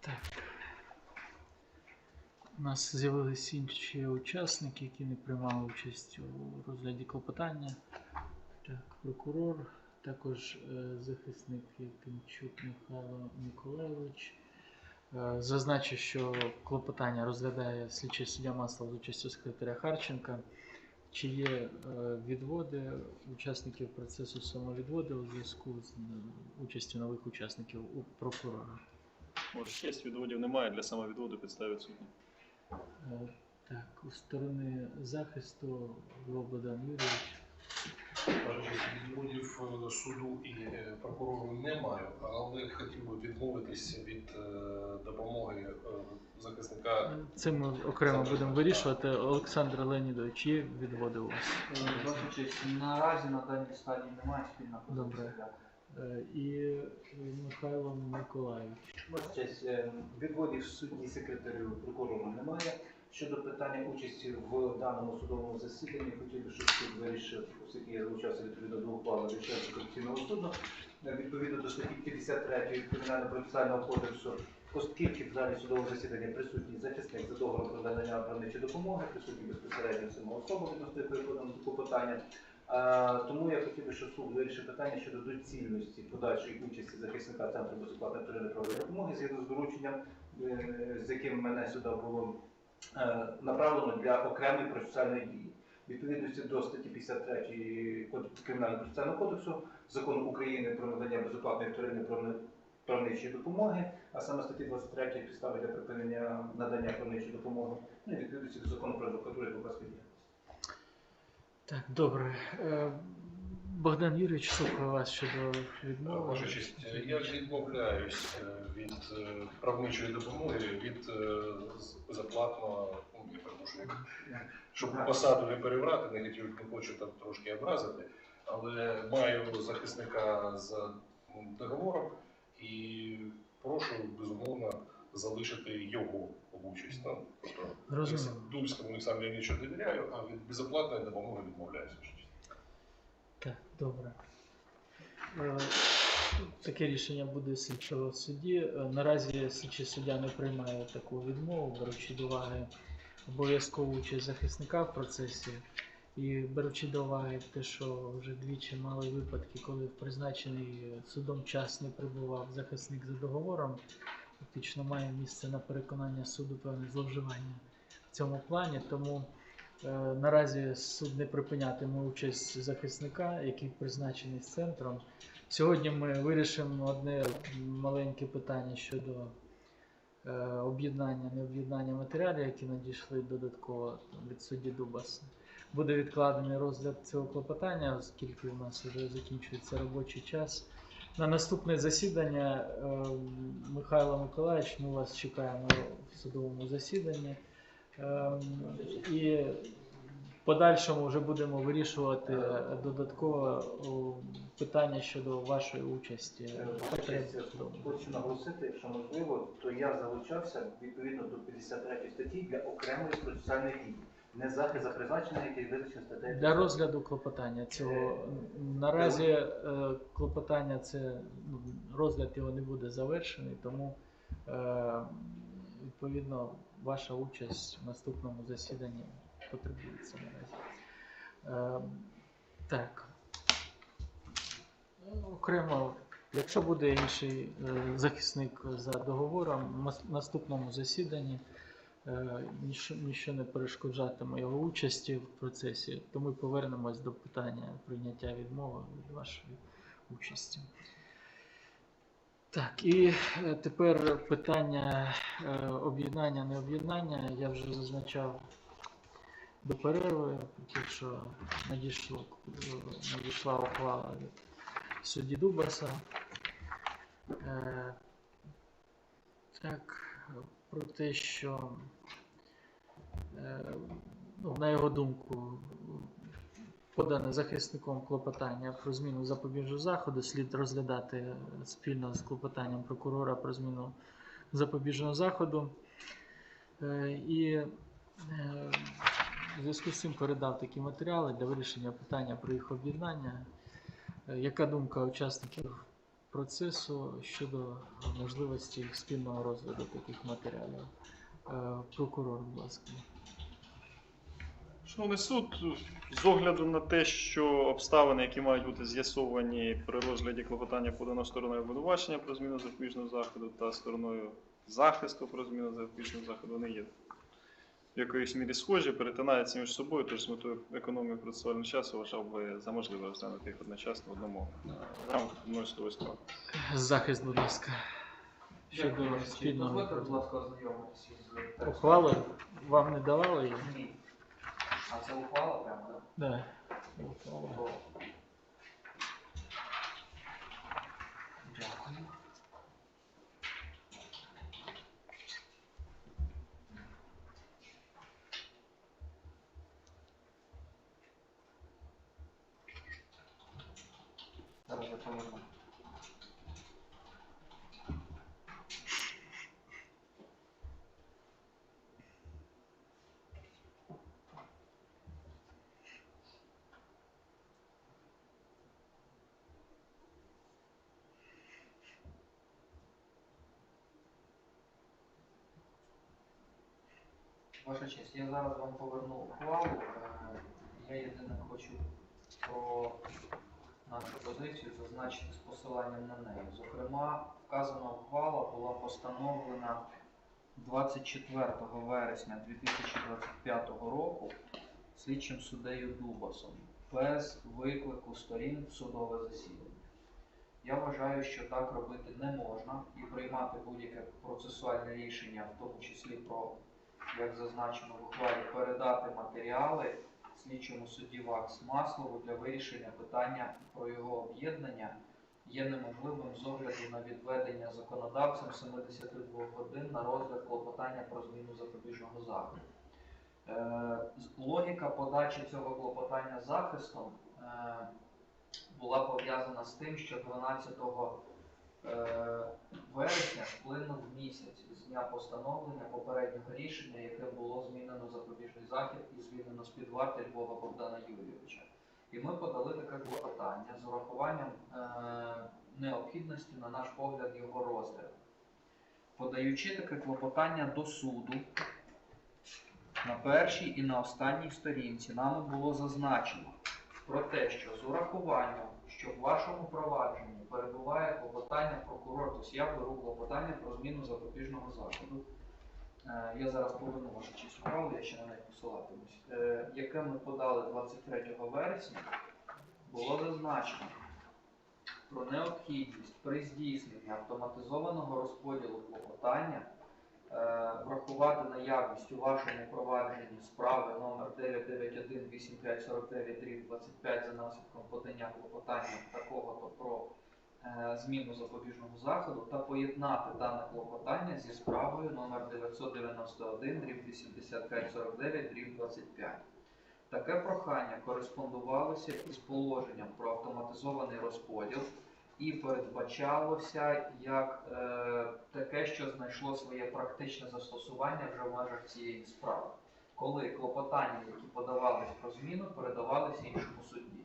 Так. У нас з'явилися інші учасники, які не приймали участь у розгляді клопотання. Так, прокурор, також е, захисник Якимчук Михайло Миколайович. Е, Зазначу, що клопотання розглядає слідчий суддя Маслов з участю секретаря Харченка. Чи є е, відводи учасників процесу самовідводи у зв'язку з участю нових учасників у прокурора? Може, шість відводів немає для самовідводу підстави судді. Е, Так, у сторони захисту Богдан Юрійович. Відводів е, суду і е, прокурору не маю, але хотів би відмовитись від е, допомоги захисника. Це ми окремо будемо вирішувати. Олександр Леонідович, є відводи у вас? Наразі на даній стадії немає спільного Добре. І Михайло Миколаївич. Відводів судді секретарю прокурору немає. Щодо питання участі в даному судовому засіданні, хотів би, щоб суд вирішив, оскільки я залучався відповідно до ухвали Вищого корупційного суду, е, відповідно до статті 53 Кримінально-процесуального кодексу, оскільки в залі судового засідання присутній захисник за договором про надання правничої допомоги, присутній безпосередньо сама особа відносно якої подано клопотання. Е, Тому я хотів би, щоб суд вирішив питання щодо доцільності подальшої участі захисника Центру безоплатної правової допомоги згідно з дорученням, е, з яким мене сюди було направлено для окремої процесуальної дії. Відповідності до статті 53 Код- Кримінального процесуального кодексу закону України про надання безоплатної вторинної правни- правничої допомоги, а саме статті 23 підстави для припинення надання правничої допомоги, ну і відповідності до закону про адвокатуру і адвокатську діяльність. Так, добре. Богдан Юрійович, слухаю вас щодо відмови. Ваша честь, е, я відмовляюсь е, від е, правничої допомоги, від безоплатного, ну, я щоб посаду не перебрати, не хотів, не хочу там трошки образити, але маю захисника за договором і прошу безумовно залишити його в участь. Ну, тобто. Дульському Олександру Леонідовичу довіряю, а від безоплатної допомоги відмовляюся. Так, добре. Е, Таке рішення буде слідчого судді. Е, Наразі слідчий суддя не приймає таку відмову, беручи до уваги обов'язкову участь захисника в процесі. І беручи до уваги те, що вже двічі мали випадки, коли в призначений судом час не прибував захисник за договором, фактично має місце на переконання суду певне зловживання в цьому плані. Тому Наразі суд не припинятиме участь захисника, який призначений з центром. Сьогодні ми вирішимо одне маленьке питання щодо е, об'єднання, необ'єднання матеріалів, які надійшли додатково від судді Дубаса. Буде відкладений розгляд цього клопотання, оскільки у нас вже закінчується робочий час. На наступне засідання е, Михайло Миколаївич, ми вас чекаємо в судовому засіданні. Ем, І в подальшому вже будемо вирішувати е, додатково питання щодо вашої участі. Е. Хочу наголосити, якщо можливо, то я залучався відповідно до 53 статті для окремої процесуальної дії. Не захист за призначення, який визначений статтею. Для розгляду клопотання цього наразі е, клопотання це ну, розгляд його не буде завершений, тому е, відповідно ваша участь в наступному засіданні потребується наразі. Е, так. Ну, Окремо, якщо буде інший е, захисник за договором, в наступному засіданні е, ніщо не перешкоджатиме його участі в процесі, то ми повернемось до питання прийняття відмови від вашої участі. Так, і е, тепер питання е, об'єднання. Я вже зазначав до перерви, поки що надійшло, надійшла ухвала від судді Дубаса. Е, Так, про те, що ну, на його думку, подане захисником клопотання про зміну запобіжного заходу слід розглядати спільно з клопотанням прокурора про зміну запобіжного заходу. Е, І е, в зв'язку з цим передав такі матеріали для вирішення питання про їх об'єднання. Е, Яка думка учасників процесу щодо можливості спільного розгляду таких матеріалів? Прокурор, будь ласка. Шановний суд, з огляду на те, що обставини, які мають бути з'ясовані при розгляді клопотання подано стороною обвинувачення про зміну запобіжного заходу та стороною захисту про зміну запобіжного заходу, вони є в якоїсь мірі схожі, перетинаються між собою, тож з метою економії процесуального часу вважав би за можливе розглянути їх одночасно в одному е, рамках судової справи. Захист, будь ласка. Щодо спільного Дозвольте, будь ласка, ознайомитися з текстом. ухвали вам не давали її? Ні. А це ухвала прямо, так? Да. Ухвала. Добре. Дякую. Зараз я поверну. Ваша честь, я зараз вам поверну ухвалу. Е, Я єдине хочу про нашу позицію зазначити з посиланням на неї. Зокрема, вказана ухвала була постановлена 24 вересня 2025 року слідчим суддею Дубасом без виклику сторін в судове засідання. Я вважаю, що так робити не можна і приймати будь-яке процесуальне рішення, в тому числі про як зазначено в ухвалі, передати матеріали слідчому судді ВАКС Маслову для вирішення питання про його об'єднання є неможливим з огляду на відведення законодавцем 72 годин на розгляд клопотання про зміну запобіжного заходу. Е, Логіка подачі цього клопотання захистом е, була пов'язана з тим, що 12 е, вересня сплинув місяць з дня постановлення попереднього рішення, яке було змінено запобіжний захід і звільнено з під варти Львова Богдана Юрійовича. І ми подали таке клопотання з урахуванням е, необхідності, на наш погляд, його розгляду. Подаючи таке клопотання до суду, на першій і на останній сторінці нами було зазначено про те, що з урахуванням, що в вашому провадженні перебуває клопотання прокурора, тобто я беру клопотання про зміну запобіжного заходу. Е, Я зараз поверну вашу честь ухвалу, я ще на неї посилатимусь. Е, Яке ми подали 23 вересня, було зазначено про необхідність при здійсненні автоматизованого розподілу клопотання врахувати наявність у вашому провадженні справи номер 991-8549-25 за наслідком подання клопотання такого-то про е, зміну запобіжного заходу та поєднати дане клопотання зі справою номер 991 8549 25. Таке прохання кореспондувалося із положенням про автоматизований розподіл і передбачалося як е, таке, що знайшло своє практичне застосування вже в межах цієї справи, коли клопотання, які подавались про зміну, передавалися іншому судді.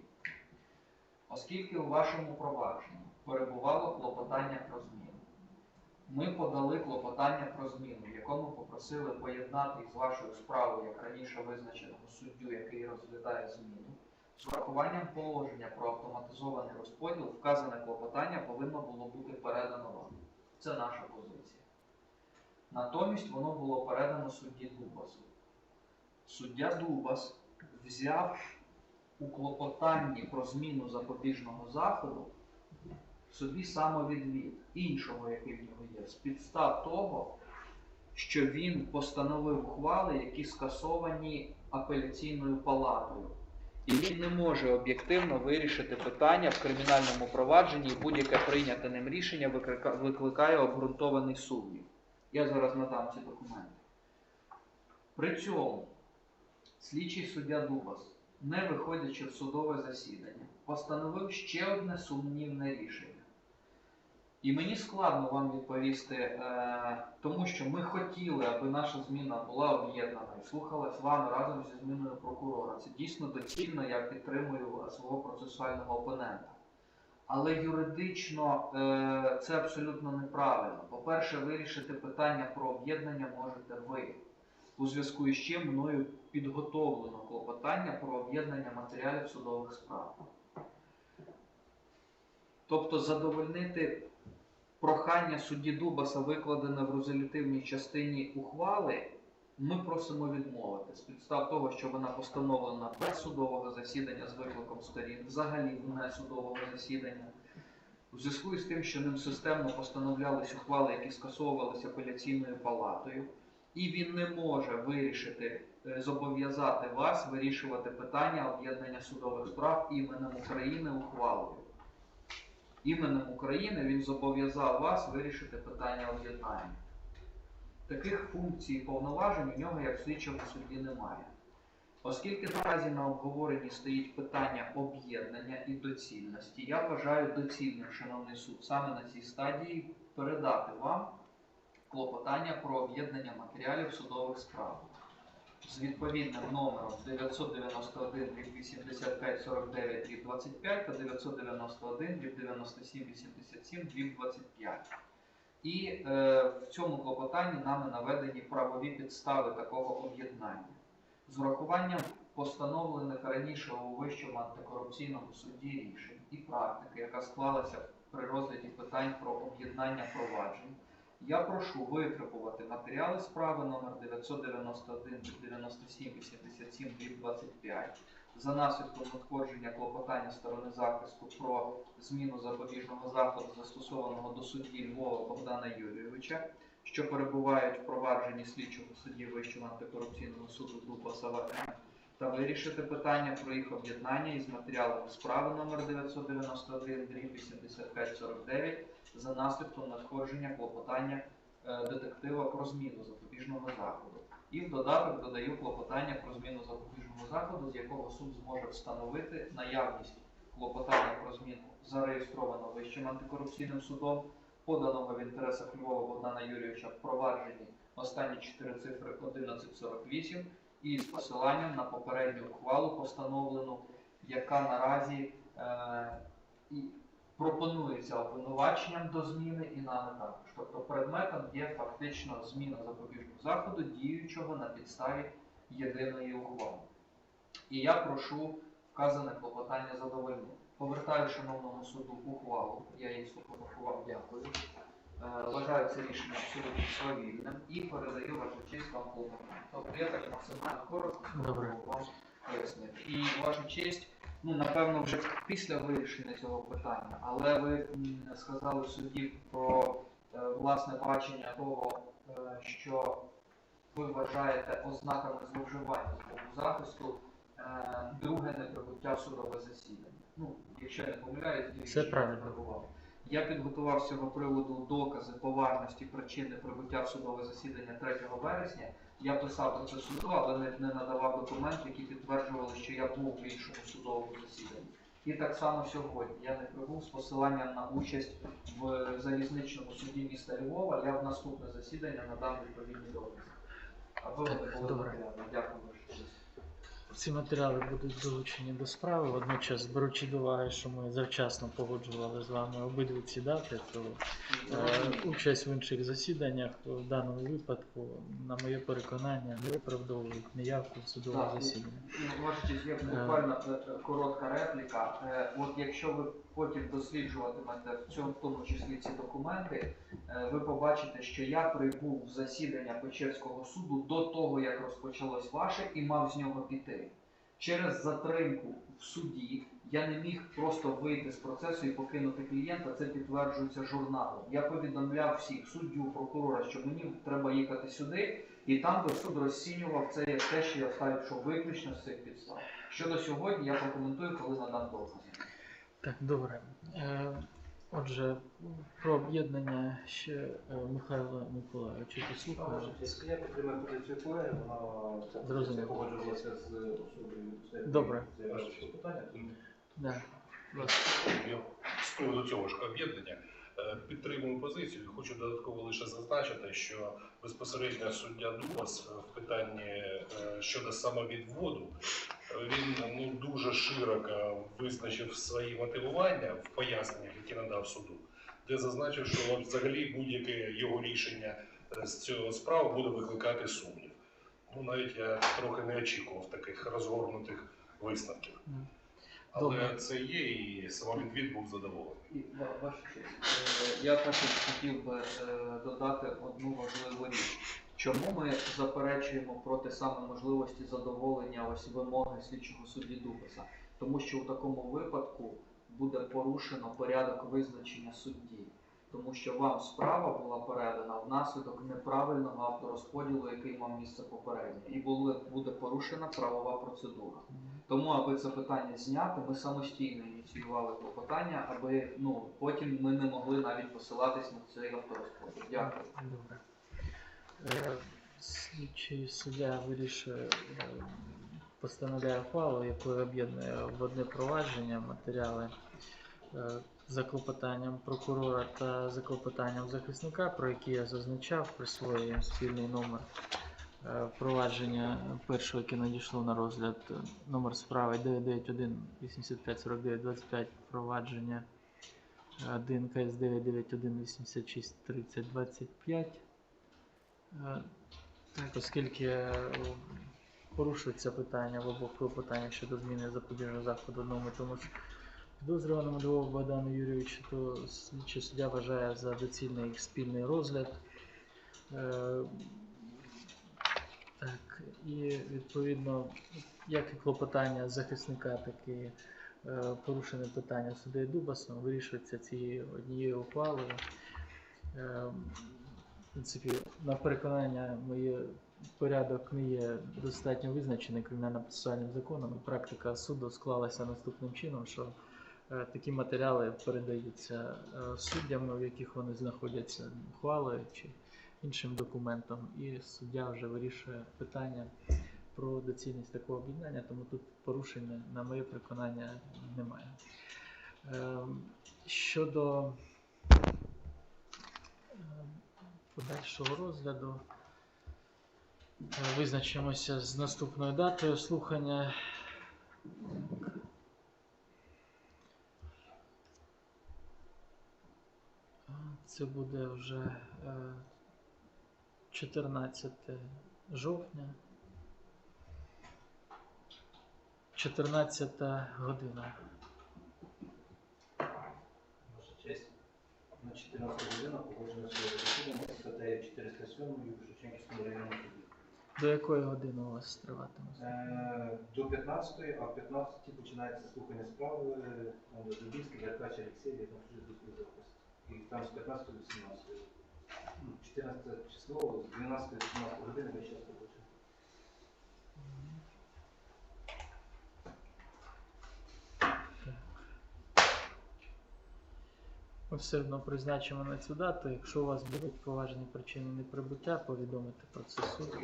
Оскільки у вашому провадженні перебувало клопотання про зміну, ми подали клопотання про зміну, в якому попросили поєднати із вашою справою, як раніше визначеного суддю, який розглядає зміну, з урахуванням положення про автоматизований розподіл вказане клопотання повинно було бути передано вам. Це наша позиція. Натомість воно було передано судді Дубасу. Суддя Дубас взяв у клопотанні про зміну запобіжного заходу собі самовідвід іншого, який в нього є, з підстав того, що він постановив ухвали, які скасовані апеляційною палатою. І він не може об'єктивно вирішити питання в кримінальному провадженні, і будь-яке прийняте ним рішення викликає обґрунтований сумнів. Я зараз надам ці документи. При цьому слідчий суддя Дубас, не виходячи в судове засідання, постановив ще одне сумнівне рішення. І мені складно вам відповісти, е, тому що ми хотіли, аби наша зміна була об'єднана і слухалась вами разом зі зміною прокурора. Це дійсно доцільно, я підтримую свого процесуального опонента. Але юридично е, це абсолютно неправильно. По-перше, вирішити питання про об'єднання можете ви. У зв'язку із чим мною підготовлено клопотання про об'єднання матеріалів судових справ. Тобто задовольнити прохання судді Дубаса, викладене в резолютивній частині ухвали, ми просимо відмовити з підстав того, що вона постановлена без судового засідання з викликом сторін, взагалі не судового засідання. У зв'язку із тим, що ним системно постановлялись ухвали, які скасовувалися апеляційною палатою, і він не може вирішити, е, зобов'язати вас вирішувати питання об'єднання судових справ іменем України ухвалою. Іменем України він зобов'язав вас вирішити питання об'єднання. Таких функцій і повноважень у нього як слідчого судді немає. Оскільки наразі на обговоренні стоїть питання об'єднання і доцільності, я вважаю доцільним, шановний суд, саме на цій стадії передати вам клопотання про об'єднання матеріалів судових справ з відповідним номером 991 від 8549 від 25 та 991 від 9787 від 25. І е, в цьому клопотанні нами наведені правові підстави такого об'єднання. З врахуванням постановлених раніше у Вищому антикорупційному суді рішень і практики, яка склалася при розгляді питань про об'єднання проваджень, я прошу витребувати матеріали справи номер 991 від 9787 від 25 за наслідком надходження клопотання сторони захисту про зміну запобіжного заходу, застосованого до судді Львова Богдана Юрійовича, що перебувають в провадженні слідчого судді Вищого антикорупційного суду Дубаса ВМ, та вирішити питання про їх об'єднання із матеріалами справи номер 991 дріб 8549 за наслідком надходження клопотання е, детектива про зміну запобіжного заходу. І в додаток додаю клопотання про зміну запобіжного заходу, з якого суд зможе встановити наявність клопотання про зміну зареєстрованого Вищим антикорупційним судом, поданого в інтересах Львова Богдана Юрійовича в провадженні останні чотири цифри 1148 і з посиланням на попередню ухвалу постановлену, яка наразі е, пропонується обвинуваченням до зміни і нами також. Тобто предметом є фактично зміна запобіжного заходу, діючого на підставі єдиної ухвали. І я прошу вказане клопотання задовольнити. Повертаю шановному суду ухвалу, я її сфотографував, дякую. Е, Вважаю це рішення абсолютно свавільним і передаю вашу честь вам клопотання. Тобто я так максимально коротко Добре. Пояснити. І вашу честь ну, напевно, вже після вирішення цього питання, але ви сказали судді про е, власне бачення того, е, що ви вважаєте ознаками зловживання з боку захисту, е, друге неприбуття в судове засідання. Ну, якщо я не помиляюсь, Це правильно. прибували. Я підготував з цього приводу докази поважності причини прибуття в судове засідання 3 вересня. Я писав про це суду, але не, не надавав документів, які підтверджували, що я був в іншому судовому засіданні. І так само сьогодні я не прибув з посиланням на участь в залізничному суді міста Львова. Я в наступне засідання надам відповідні Так, були добре. матеріальні. Дякую. Ці матеріали будуть долучені до справи. Водночас, беручи до уваги, що ми завчасно погоджували з вами обидві ці дати, то е, участь в інших засіданнях в даному випадку, на моє переконання, не виправдовують неявку в судове засідання. Можете, є буквально е, е, коротка репліка. Е, От якщо ви потім досліджуватимете в цьому, в тому числі ці документи, е, ви побачите, що я прибув в засідання Печерського суду до того, як розпочалось ваше, і мав з нього піти. Через затримку в суді я не міг просто вийти з процесу і покинути клієнта. Це підтверджується журналом. Я повідомляв всіх суддю, прокурора, що мені треба їхати сюди, і там би суд розцінював це як те, що я ставлю, що виключно з цих підстав. Щодо сьогодні я прокоментую, коли надам докази. Так, добре. Е, Отже, про об'єднання ще е, Михайло Миколайович. Я підтримую позицію колеги, вона ця погоджувалася з особою. Добре. заявляючи питання, тому Да. З приводу цього ж об'єднання. Е, Підтримую позицію. Хочу додатково лише зазначити, що безпосередньо суддя Дубас в питанні щодо самовідводу він ну дуже широко визначив свої мотивування в поясненнях, які надав суду, де зазначив, що взагалі будь-яке його рішення е, з цього справи буде викликати сумнів. Ну навіть я трохи не очікував таких розгорнутих висновків. Але Добре. це є, і самовідвід був задоволений. І ва- ваша честь, е, я також хотів би е, додати одну важливу річ. Чому ми заперечуємо проти саме можливості задоволення ось вимоги слідчого судді Дубаса? Тому що у такому випадку буде порушено порядок визначення судді, тому що вам справа була передана внаслідок неправильного авторозподілу, який мав місце попередньо, і були, буде порушена правова процедура. Тому, аби це питання зняти, ми самостійно ініціювали клопотання, аби ну потім ми не могли навіть посилатись на цей авторозподіл. Дякую. Е, Слідчий суддя вирішує, е, постановляє ухвалу, якою об'єднує в одне провадження матеріали е, за клопотанням прокурора та за клопотанням захисника, про які я зазначав, присвоює спільний номер провадження першого, яке надійшло на розгляд, номер справи 991 85 49 25 провадження 1 КС 991 86 30 25. Е, Так, оскільки е, порушується питання в обох клопотаннях щодо зміни запобіжного заходу одному тому ж підозрюваному Львову Богдану Юрійовичу, то слідчий суддя вважає за доцільний їх спільний розгляд. Е, Так, і відповідно, як і клопотання захисника, так і порушене питання суддею Дубасом вирішується цією однією ухвалою. Е, принципі, на переконання моє порядок не є достатньо визначений кримінально-процесуальним законом, практика суду склалася наступним чином, що е, такі матеріали передаються е, суддям, в яких вони знаходяться ухвалою чи іншим документом, і суддя вже вирішує питання про доцільність такого об'єднання, тому тут порушення, на моє переконання, немає. Ем, Щодо подальшого розгляду. Е, Визначимося з наступною датою слухання. Це буде вже е, 14 жовтня. 14 година. Ваша честь. На 14 годину погоджено своє засідання статтею 407 Шевченківському районному суді. До якої години у вас триватиме? Е, До 15-ї, а в 15-й починається слухання справи Андрій Дубінський, Деркач Олексій, я там вже тут запис. І там з 15 до 17. Ну, 14 число, з 12 до 17 години весь час робочий. Ми все одно призначимо на цю дату. Якщо у вас будуть поважні причини неприбуття, повідомити про це суд.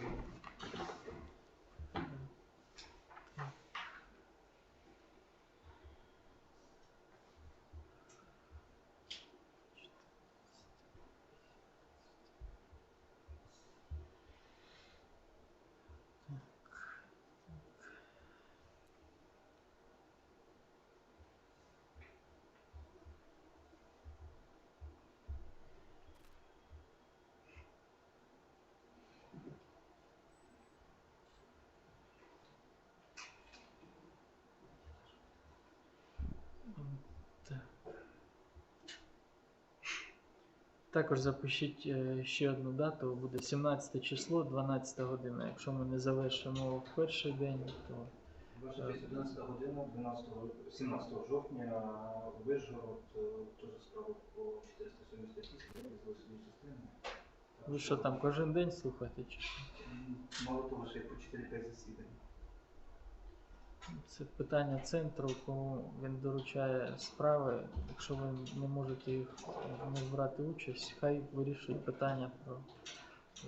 Так. Також запишіть е, ще одну дату, буде 17 число, 12 година. Якщо ми не завершимо в перший день, то 11 година, 12, 17 жовтня, Вижгород, е, теж справа по 407 статті, з судової частини. ви що там кожен день слухаєте Мало того, що я по 4-5 засідань. Це питання центру, кому він доручає справи. Якщо ви не можете їх не брати участь, хай вирішують питання про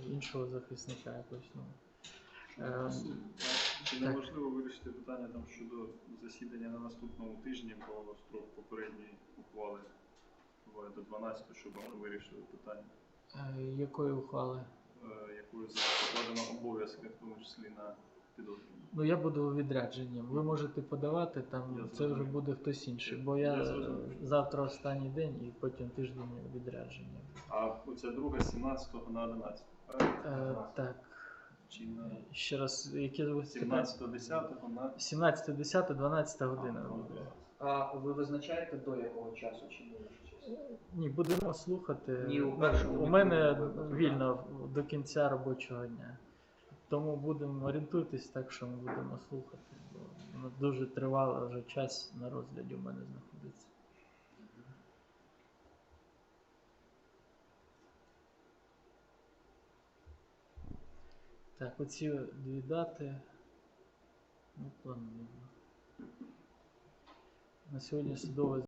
іншого захисника якось. Ну. Е, Чи Так. неможливо вирішити питання там щодо засідання на наступному тижні, бо строк попередньої ухвали буває до 12, щоб ми вирішили питання, Е, Якої ухвали? е, якою закладено обов'язки, в тому числі на. Ну я буду у відрядженні. Ви можете подавати там, Я це вже буде хтось інший, бо Я я, завтра останній день і потім тиждень відрядження. А оця друга з 17 на 11. правильно? Е, так, Чи на ще раз, які ви 17 10 на 17, 10, 12 година А. А ви визначаєте до якого часу чи ні? ваша? Ні, будемо слухати. Ні, у першому, у мене вільно до кінця робочого дня. Тому будемо орієнтуйтесь так, що ми будемо слухати. Бо дуже тривало вже час на розгляді у мене знаходиться. Так, оці дві дати. Ну, плануємо. На сьогодні судове